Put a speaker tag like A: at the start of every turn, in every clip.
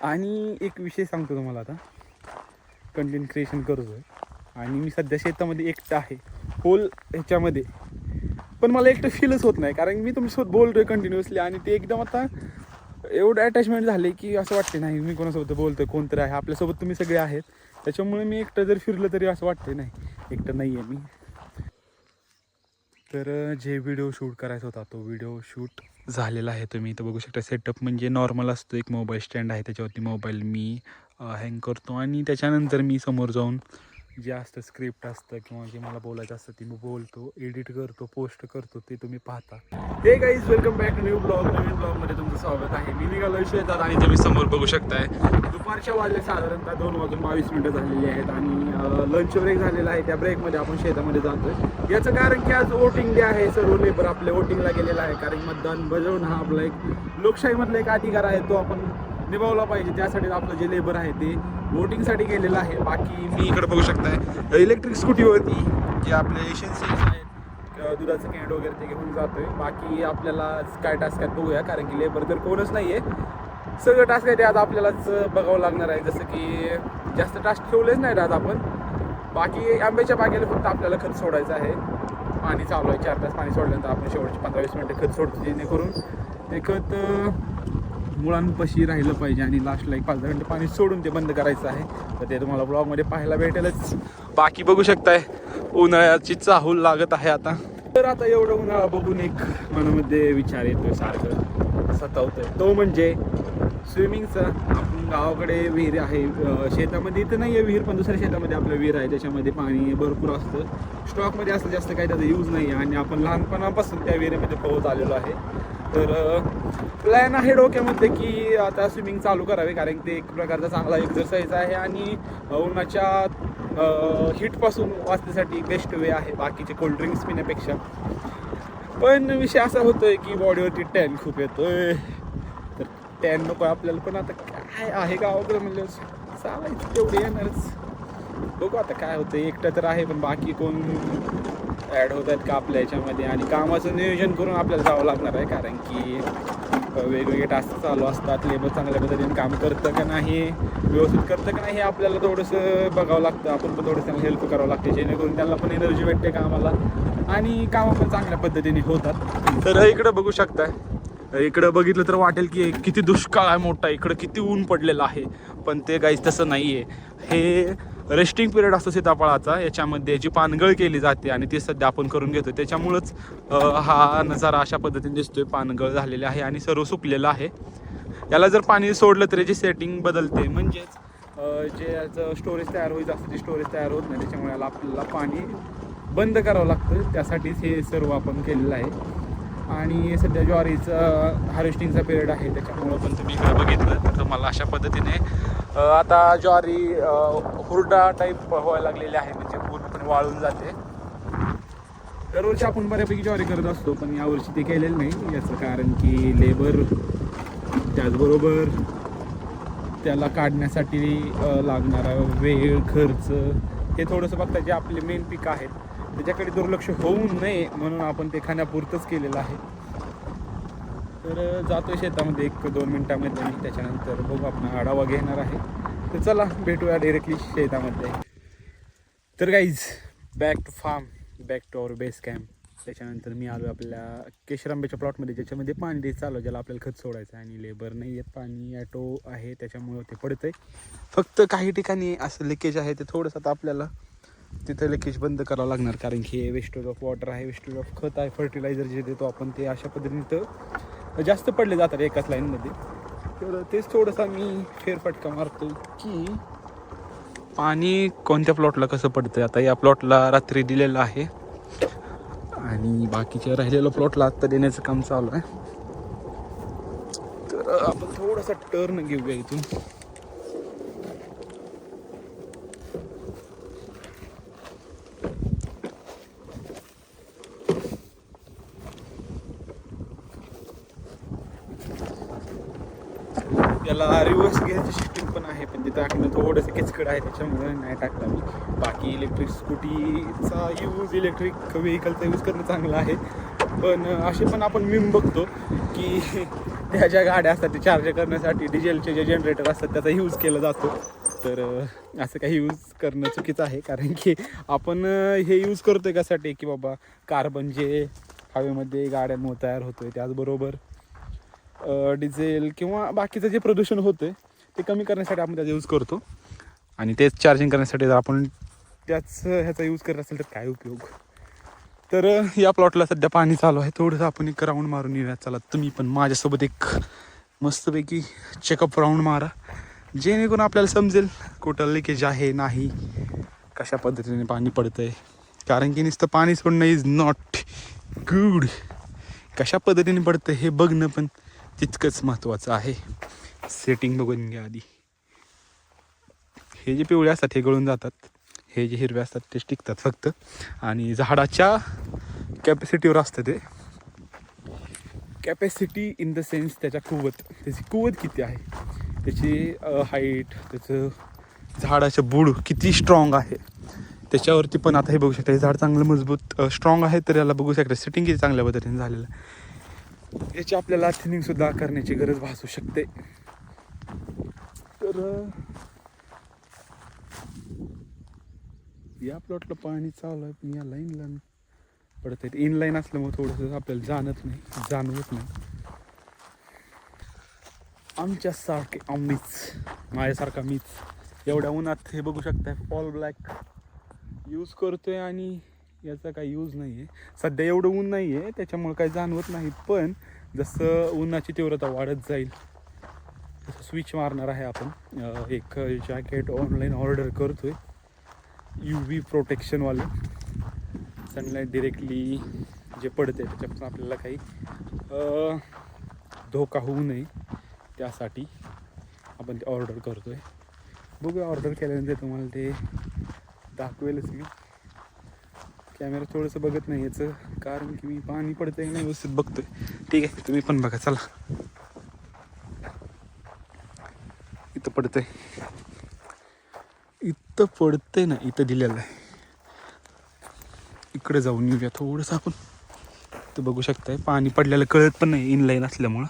A: आणि एक विषय सांगतो तुम्हाला आता. कंटेंट क्रिएशन करतो आहे आणि मी सध्या शेतामध्ये एकटा आहे. होल ह्याच्यामध्ये. पण मला एकटं फीलच होत नाही. कारण मी तुमच्यासोबत बोलतोय कंटिन्युअसली आणि ते एकदम आता एवढं अटॅचमेंट झाले की असं वाटते नाही मी कोणासोबत बोलतोय? कोणतरी आहे? आपल्यासोबत तुम्ही सगळे आहेत. त्याच्यामुळे मी एकटं जर फिरलं तरी असं वाटते नाही एकटं नाही आहे मी. तर जे व्हिडिओ शूट करायचा होता तो व्हिडिओ शूट झालेला आहे. तुम्ही इथं बघू शकता सेटअप म्हणजे नॉर्मल असतो एक मोबाईल स्टँड आहे. त्याच्यावरती मोबाईल मी हँग करतो. आणि त्याच्यानंतर मी समोर जाऊन जे असतं स्क्रिप्ट असतं किंवा जे मला बोलायचं असतं ते मी बोलतो एडिट करतो पोस्ट करतो ते तुम्ही पाहता. हे guys welcome back new blog नवीन ब्लॉगमध्ये तुमचं स्वागत आहे. मी निघालो शेतात आणि तुम्ही समोर बघू शकताय. दुपारच्या वाजले साधारणतः दोन वाजून बावीस मिनटं झालेली आहेत आणि लंच ब्रेक झालेला आहे. त्या ब्रेकमध्ये आपण शेतामध्ये जातोय. याचं कारण की आज वोटिंग डे आहे. सर्व लेबर आपल्या वोटिंगला गेलेला आहे. कारण मतदान बजावून हा आपला एक लोकशाहीमधला एक अधिकार आहे. तो आपण निभावला पाहिजे. त्यासाठी आपलं जे लेबर आहे ते वोटिंगसाठी गेलेलं आहे. बाकी मी इकडे बघू शकताय. इलेक्ट्रिक स्कूटीवरती जे आपले एशियन्सीज आहेत दुधाचं कॅन्ड वगैरे ते घेऊन जातोय. बाकी आपल्याला काय टास्क आहेत बघूया कारण की लेबर तर कोणच नाही आहे सगळं टास्क आहे ते आता आपल्यालाच बघावं लागणार आहे. जसं की जास्त टास्क ठेवलेच नाही आज आपण. बाकी आंब्याच्या बागेला फक्त आपल्याला खत सोडायचं आहे. पाणी चालू आहे चार तास पाणी सोडल्यानंतर आपण शेवटचे पंधरा वीस मिनटं खत सोडतो जेणेकरून ते खत मुळांपाशी राहिलं पाहिजे आणि लास्टला एक पाच दहा मिनटं पाणी सोडून ते बंद करायचं आहे. तर ते तुम्हाला ब्लॉगमध्ये पाहायला भेटेलच. बाकी बघू शकताय उन्हाळ्याची चाहूल लागत आहे आता. तर आता एवढं उन्हाळा बघून एक मनामध्ये विचार येतोय सारखं. सतावतोय. तो म्हणजे स्विमिंगचा आपण गावाकडे विहीर आहे. शेतामध्ये इथं नाही आहे विहीर पण दुसऱ्या शेतामध्ये आपलं विहीर आहे. त्याच्यामध्ये पाणी भरपूर असतं. स्टॉकमध्ये असं जास्त काही त्याचा यूज नाही आहे आणि आपण लहानपणापासून त्या विहिरीमध्ये पोहत आलेलो आहे. तर प्लॅन आहे डोक्यामध्ये की आता स्विमिंग चालू करावे कारण ते एक प्रकारचा चांगला एक्झरसाईज आहे आणि उन्हाच्या हीटपासून वाचण्यासाठी बेस्ट वे आहे बाकीचे कोल्ड्रिंक्स पिण्यापेक्षा. पण विषय असा होतोय की बॉडीवरती टॅन खूप येतोय. तर टॅन नको आपल्याला पण आता काय आहे गावाकडे म्हणजे चालायचं तेवढे येणारच. बघू आता काय होतं एकटं तर आहे पण बाकी कोण ॲड होत आहेत का आपल्या याच्यामध्ये? आणि कामाचं नियोजन करून आपल्याला जावं लागणार आहे कारण की वेगवेगळे टास्क चालू असतात लेबर चांगल्या पद्धतीने काम करतं का नाही व्यवस्थित करतं का नाही हे आपल्याला थोडंसं बघावं लागतं. आपण पण थोडंसं त्यांना हेल्प करावं लागते जेणेकरून त्यांना पण एनर्जी भेटते कामाला. आणि कामं पण चांगल्या पद्धतीने होतात. तर इकडं बघू शकताय. इकडं बघितलं तर वाटेल की किती दुष्काळ आहे मोठा. इकडं किती ऊन पडलेलं आहे. पण ते काहीच तसं नाही आहे हे रेस्टिंग पिरियड असतो सीताफळाचा याच्यामध्ये याची पानगळ केली जाते आणि ती सध्या आपण करून घेतो त्याच्यामुळंच हा नजारा अशा पद्धतीने दिसतोय पानगळ झालेले आहे आणि सर्व सुकलेलं आहे. याला जर पाणी सोडलं तर याची सेटिंग बदलते म्हणजेच जे याचं स्टोरेज तयार होईल जास्त स्टोरेज तयार होत नाही त्याच्यामुळे याला आपल्याला पाणी बंद करावं लागतं त्यासाठीच हे सर्व आपण केलेलं आहे. आणि सध्या ज्वारीचं हार्वेस्टिंगचा पिरियड आहे त्याच्यामुळं पण तुम्ही इकडे बघितलं. तर तुम्हाला अशा पद्धतीने आता ज्वारी हुरडा टाईप व्हायला लागलेली आहे म्हणजे पूर्णपणे वाळून जाते. दरवर्षी आपण बऱ्यापैकी ज्वारी करत असतो पण यावर्षी ते केलेलं नाही. याचं कारण की लेबर त्याचबरोबर त्याला काढण्यासाठी लागणारा वेळ खर्च हे थोडंसं बघता जे आपले मेन पीक आहेत त्याच्याकडे दुर्लक्ष होऊ नये म्हणून आपण ते खाण्यापुरतंच केलेलं आहे. तर जातो जातोय शेतामध्ये एक दोन मिनटामध्ये आणि त्याच्यानंतर बघू आपण आढावा घेणार आहे. तर चला भेटूया डायरेक्टली शेतामध्ये. तर guys back to farm back to our base camp त्याच्यानंतर मी आलो आपल्या केशरांब्याच्या प्लॉटमध्ये ज्याच्यामध्ये पाणी द्यायचं चालू ज्याला आपल्याला खत सोडायचं आहे आणि लेबर नाही आहेत पाणी ॲटो आहे त्याच्यामुळं ते पडतंय. फक्त काही ठिकाणी असं लिकेज आहे ते थोडंसं आता आपल्याला तिथं लिकेज बंद करावं लागणार कारण की हे वेस्टेज ऑफ वॉटर आहे वेस्टेज ऑफ खत आहे फर्टिलायझर जे देतो आपण ते अशा पद्धतीने तर जास्त पडले जातात एकाच लाईनमध्ये तर तेच थोडंसं मी फेरफटका मारतो की पाणी कोणत्या प्लॉटला कसं पडतं आता या प्लॉटला रात्री दिलेलं आहे. आणि बाकीच्या राहिलेल्या प्लॉटला आत्ता देण्याचं काम चालू आहे. तर आपण थोडासा टर्न घेऊया इथून. त्याला रिव्हर्स घ्यायची सिस्टीम पण आहे पण तिथं टाकणं थोडंसं किचकड आहे त्याच्यामुळे नाही टाकला मी. बाकी इलेक्ट्रिक स्कूटीचा यूज इलेक्ट्रिक व्हेकलचा यूज करणं चांगलं आहे. पण असे पण आपण मीम बघतो की त्या ज्या गाड्या असतात ते चार्ज करण्यासाठी डिझेलचे जे जनरेटर असतात त्याचा यूज केला जातो. तर असं काही यूज करणं चुकीचं आहे कारण की आपण हे यूज करतो आहे कसाठी की बाबा कार्बन जे हवेमध्ये गाड्यांमुळे तयार होतो आहे त्याचबरोबर डिझेल किंवा बाकीचं जे प्रदूषण होतं ते कमी करण्यासाठी आपण त्याचा यूज करतो. आणि तेच चार्जिंग करण्यासाठी जर आपण त्याच ह्याचा यूज करत असेल तर काय उपयोग? तर या प्लॉटला सध्या पाणी चालू आहे. थोडंसं आपण एक राऊंड मारून येऊया चला तुम्ही पण माझ्यासोबत एक मस्तपैकी चेकअप राऊंड मारा. जेणेकरून आपल्याला समजेल कुठं लिकेज आहे नाही कशा पद्धतीने पाणी पडतं आहे कारण की नुसतं पाणी सोडणं इज नॉट गुड कशा पद्धतीने पडतं हे बघणं पण तितकंच महत्त्वाचं आहे. सेटिंग बघून घ्या आधी. हे जे पिवळे असतात हे गळून जातात. हे जे हिरवे असतात ते टिकतात फक्त. आणि झाडाच्या कॅपॅसिटीवर असतं ते. कॅपॅसिटी इन द सेन्स त्याच्या कुवत. त्याची कुवत किती आहे? त्याची हाईट त्याचं झाडाचं बुड किती स्ट्रॉंग आहे? त्याच्यावरती पण आता हे बघू शकता हे झाड चांगलं मजबूत स्ट्रॉंग आहे तर याला बघू शकता. सेटिंग किती चांगल्या पद्धतीने झालेलं आहे. याची आपल्याला थिनिंग सुद्धा करण्याची गरज भासू शकते. तर या प्लॉटला पाणी चालू आहे पण या लाईनला पडत आहेत इन लाईन असल्यामुळे थोडंसं आपल्याला जाणत नाही जाणवत नाही. आमच्यासारखे आम्हीच माझ्यासारखा मीच. एवढ्या उन्हात हे बघू शकताय ऑल ब्लॅक यूज करतोय आणि याचा काही यूज नाही आहे सध्या एवढं ऊन नाही आहे त्याच्यामुळे काही जाणवत नाही पण जसं उन्हाची तीव्रता वाढत जाईल तसं स्विच मारणार आहे आपण. एक जॅकेट ऑनलाईन ऑर्डर करतो आहे यू व्ही प्रोटेक्शनवालं सनलाईट डिरेक्टली जे पडते त्याच्यापासून आपल्याला काही धोका होऊ नये. त्यासाठी आपण ते ऑर्डर करतो आहे बघूया ऑर्डर केल्यानंतर तुम्हाला ते दाखवेलच मी. कॅमेरा थोडंसं बघत नाही याचं कारण की मी पाणी पडतंय नाही व्यवस्थित बघतोय. ठीक आहे तुम्ही पण बघा चला. इथं पडतंय. इथं पडतंय ना इथं दिलेलं आहे. इकडे जाऊन येऊया थोडंसं आपण. तर बघू शकताय पाणी पडलेलं कळत पण नाही इनलाईन असल्यामुळं.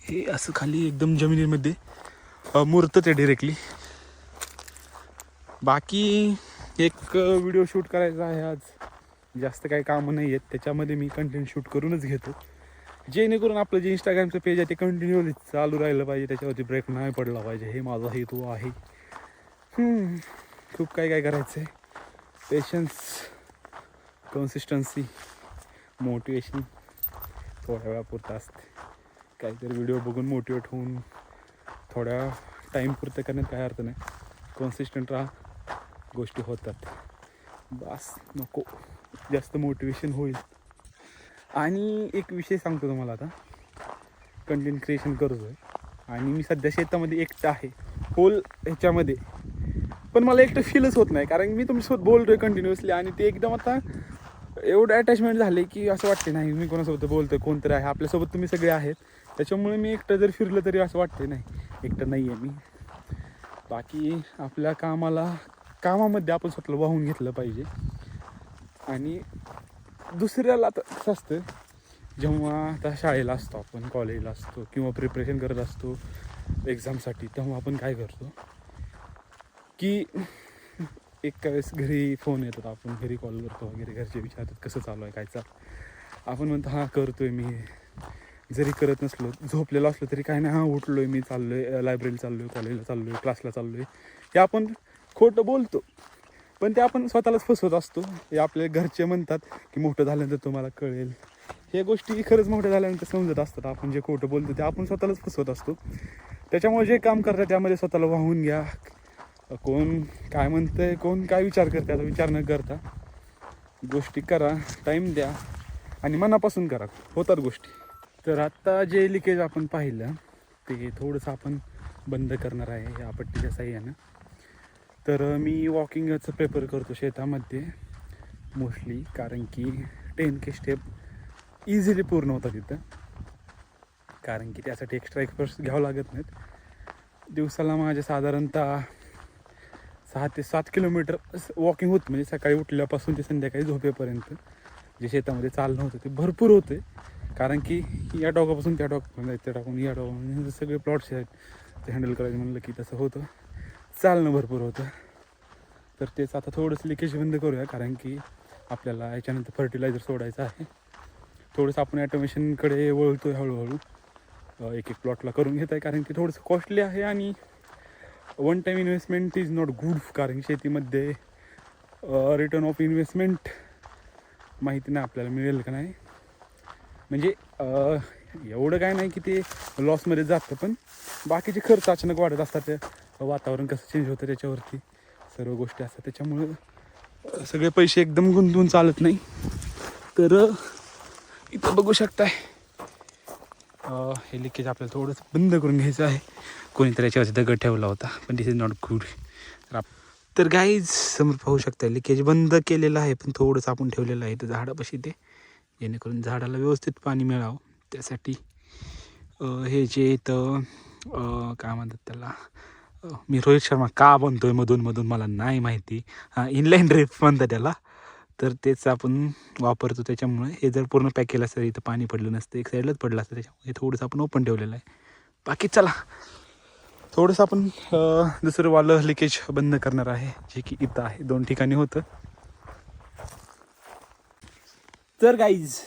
A: हे असं खाली एकदम जमिनीमध्ये अ, मुरतं ते डिरेक्टली बाकी एक व्हिडिओ शूट करायचा आहे आज. जास्त काही कामं नाही आहेत. त्याच्यामध्ये मी कंटेंट शूट करूनच घेतो. जेणेकरून आपलं जे इंस्टाग्रामचं पेज आहे ते कंटिन्युअली चालू राहिलं पाहिजे. त्याच्यावरती ब्रेक नाही पडला पाहिजे. हे माझा हेतू आहे. खूप काय काय करायचं आहे पेशन्स कन्सिस्टन्सी मोटिवेशन थोड्या वेळापुरतं असते. काहीतरी व्हिडिओ बघून मोटिवेट होऊन थोड्या टाईमपुरतं करण्यात काय अर्थ नाही. कन्सिस्टंट राहा. गोष्टी होतात. बस नको. जास्त मोटिवेशन होईल. आणि एक विषय सांगतो तुम्हाला आता. कंटेंट क्रिएशन करतोय. आणि मी सध्या शेतामध्ये एकटं आहे. होल ह्याच्यामध्ये. पण मला एकटं फीलच होत नाही. कारण मी तुमच्यासोबत बोलतोय कंटिन्युअसली आणि ते एकदम आता एवढं अटॅचमेंट झाले की असं वाटते नाही मी कोणासोबत बोलतोय? कोणतरी आहे? आपल्यासोबत तुम्ही सगळे आहेत. त्याच्यामुळे मी एकटं जर फिरलं तरी असं वाटते नाही एकटं नाही आहे मी. बाकी आपल्या कामाला कामामध्ये आपण स्वतःला वाहून घेतलं पाहिजे. आणि दुसऱ्याला आता कसं असतं जेव्हा आता शाळेला असतो आपण कॉलेजला असतो किंवा प्रिपरेशन करत असतो एक्झामसाठी तेव्हा आपण काय करतो? की एका वेळेस घरी फोन येतात आपण घरी कॉल करतो वगैरे घरचे विचारतात कसं चालू आहे काय चालू आपण म्हणतो हां आहे मी. जरी करत नसलो झोपलेलो असलो तरी काय नाही हां उठलो आहे मी चाललो आहे लायब्ररीला चाललो आहे कॉलेजला चाललो आहे क्लासला चाललो आहे हे आपण खोटं बोलतो. पण ते आपण स्वतःलाच फसवत असतो. हे आपले घरचे म्हणतात की मोठं झाल्यानंतर तुम्हाला कळेल. हे गोष्टी खरंच मोठ्या झाल्यानंतर समजत असतात. आपण जे खोटं बोलतो ते आपण स्वतःलाच फसवत असतो. त्याच्यामुळे जे काम करतात त्यामध्ये स्वतःला वाहून घ्या. कोण काय म्हणतंय कोण काय विचार करते आता विचार न करता गोष्टी करा टाईम द्या आणि मनापासून करा. होतात गोष्टी. तर आत्ता जे लिकेज आपण पाहिलं ते थोडंसं आपण बंद करणार आहे या पट्टीच्या साह्यानं. तर मी वॉकिंगचं प्रेफर करतो शेतामध्ये मोस्टली कारण की टेन के स्टेप इझिली पूर्ण होतात तिथं. कारण की त्यासाठी एक्स्ट्रा एक्सपर्ट्स घ्यावं लागत नाहीत. दिवसाला माझे साधारणतः सहा ते सात किलोमीटर वॉकिंग होत. म्हणजे सकाळी उठल्यापासून ते संध्याकाळी झोपेपर्यंत जे शेतामध्ये चालणं होतं ते भरपूर होते कारण की या डॉगापासून त्या डॉगपर्यंत त्या टाकून या टोकापर्यंत सगळे प्लॉट्स आहेत. ते हँडल करायचं म्हणलं की तसं होतं. चालणं भरपूर होतं. तर तेच आता थोडंसं लिकेज बंद करूया कारण की आपल्याला याच्यानंतर फर्टिलायझर सोडायचं आहे. थोडंसं आपण ॲटोमेशनकडे वळतो आहे हळूहळू. एक एक प्लॉटला करून घेत आहे कारण की थोडंसं कॉस्टली आहे आणि one time investment is not good कारण शेतीमध्ये रिटर्न ऑफ इन्व्हेस्टमेंट माहिती नाही आपल्याला मिळेल का नाही. म्हणजे एवढं काय नाही की ते लॉसमध्ये जातं पण बाकीचे खर्च अचानक वाढत असतात. ते वातावरण कसं चेंज होतं त्याच्यावरती. सर्व गोष्टी असतात. त्याच्यामुळं सगळे पैसे एकदम गुंतवून चालत नाही. तर इथं बघू शकताय. हे लिकेज आपल्याला थोडंसं बंद करून घ्यायचं आहे. कोणीतरी याच्यावरती दगड ठेवला होता पण दिस इज नॉट गुड तर गाईज समोर पाहू शकता लिकेज बंद केलेलं आहे पण थोडंसं आपण ठेवलेलं आहे तर झाडापाशी ते. जेणेकरून झाडाला व्यवस्थित पाणी मिळावं. त्यासाठी हे जे इथं काय म्हणतात त्याला मी रोहित शर्मा का बनतोय मधून मधून मला नाही माहिती. हां इनलाईन ड्रिप म्हणतात त्याला. तर तेच आपण वापरतो. त्याच्यामुळे हे जर पूर्ण पॅक केलं असतं इथं पाणी पडलं नसतं एक साईडलाच पडलं असतं त्याच्यामुळे हे थोडंसं आपण ओपन ठेवलेलं आहे. बाकी चला. थोडंसं आपण दुसरं वालं लिकेज बंद करणार आहे जे की इथं आहे. दोन ठिकाणी होतं. तर गाईज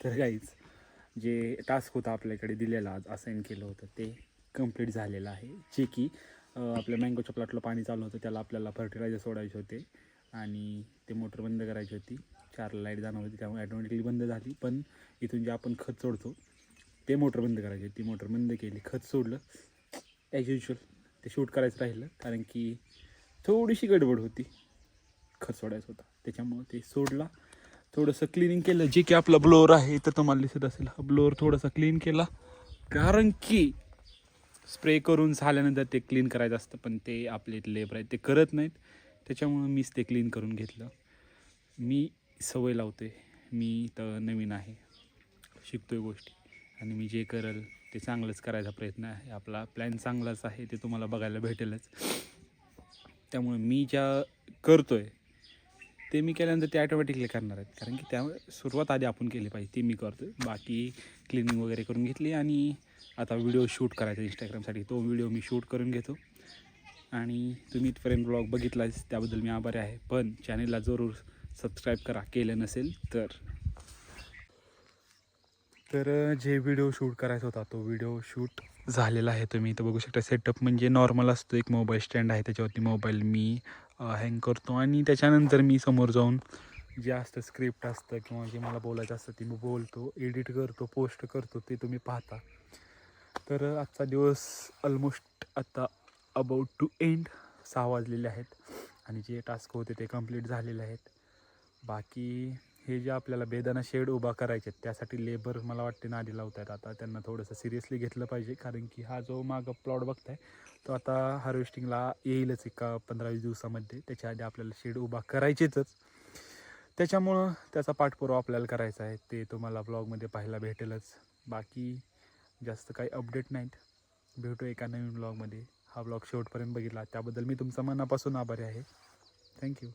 A: तर गाईज जे टास्क होता आपल्याकडे दिलेला आज असाईन केलं होतं ते कंप्लीट झालेलं आहे. जे की आपल्या मँगोच्या प्लॉटला पाणी चालू होतं त्याला आपल्याला फर्टिलायझर सोडायचे होते आणि ते मोटर बंद करायची होती. चार लाइट जाणार होती त्यामुळे ॲटोमॅटिकली बंद झाली. पण इथून जे आपण खत सोडतो ते मोटर बंद करायची होती. मोटर बंद केली खत सोडलं. ॲज युजल ते शूट करायचं राहिलं. कारण की थोडीशी गडबड होती. खत सोडायचं होता. त्याच्यामुळं ते सोडला. थोडंसं क्लिनिंग केलं. जे की आपला ब्लोअर आहे तर तुम्हाला दिसत असेल हा ब्लोअर थोडासा क्लीन केला. कारण की स्प्रे करून झाल्यानंतर ते क्लीन करायचं असतं पण ते आपले लेबर आहेत ते करत नाहीत. त्याच्यामुळं मीच ते क्लीन करून घेतलं. मी सवय लावते. मी तर नवीन आहे. शिकतो आहे गोष्टी. आणि मी जे करल ते चांगलंच करायचा प्रयत्न आहे. आपला प्लॅन चांगलाच आहे ते तुम्हाला बघायला भेटेलच. त्यामुळे मी ज्या करतो आहे ते मी केल्यानंतर ते ॲटोमॅटिकली करणार आहेत. कारण की त्यामुळे सुरुवात आधी आपण केली पाहिजे. ते मी करतो आहे बाकी क्लिनिंग वगैरे करून घेतली आणि आता व्हिडिओ शूट करायचा इंस्टाग्रामसाठी तो व्हिडिओ मी शूट करून घेतो. आणि तुम्ही इथपर्यंत ब्लॉग बघितलाच त्याबद्दल मी आभारी आहे. पण चॅनेलला जरूर सबस्क्राईब करा. केलं नसेल तर. तर जे व्हिडिओ शूट करायचा होता तो व्हिडिओ शूट झालेला आहे. तुम्ही इथं बघू शकता सेटअप म्हणजे नॉर्मल असतो. एक मोबाईल स्टँड आहे. त्याच्यावरती मोबाईल मी हँग करतो. आणि त्याच्यानंतर मी समोर जाऊन जे असतं स्क्रिप्ट असतं किंवा जे मला बोलायचं असतं ते मी बोलतो एडिट करतो पोस्ट करतो ते तुम्ही पाहता. तर आजचा दिवस ऑलमोस्ट आता अबाउट टू एंड सहा वाजलेले आहेत आणि जे टास्क होते ते कंप्लीट झालेले आहेत. बाकी हे जे आपल्याला बेदाना शेड उभा करायचे आहेत, त्यासाठी लेबर मला वाटते नादी लावत आहेत आता त्यांना थोडंसं सिरियसली घेतलं पाहिजे कारण की हा जो मागं प्लॉट बघताय तो आता हार्वेस्टिंगला येईलच एका पंधरा वीस दिवसामध्ये. त्याच्या आधी आपल्याला शेड उभा करायचेच त्याच्यामुळं त्याचा पाठपुरावा आपल्याला करायचा आहे ते तुम्हाला ब्लॉगमध्ये पाहायला भेटेलच. बाकी जास्त काही अपडेट नाहीत. भेटू एका नवीन ब्लॉगमध्ये हा ब्लॉग शेवटपर्यंत बघितला. त्याबद्दल मी तुमचा मनापासून आभारी आहे. थँक्यू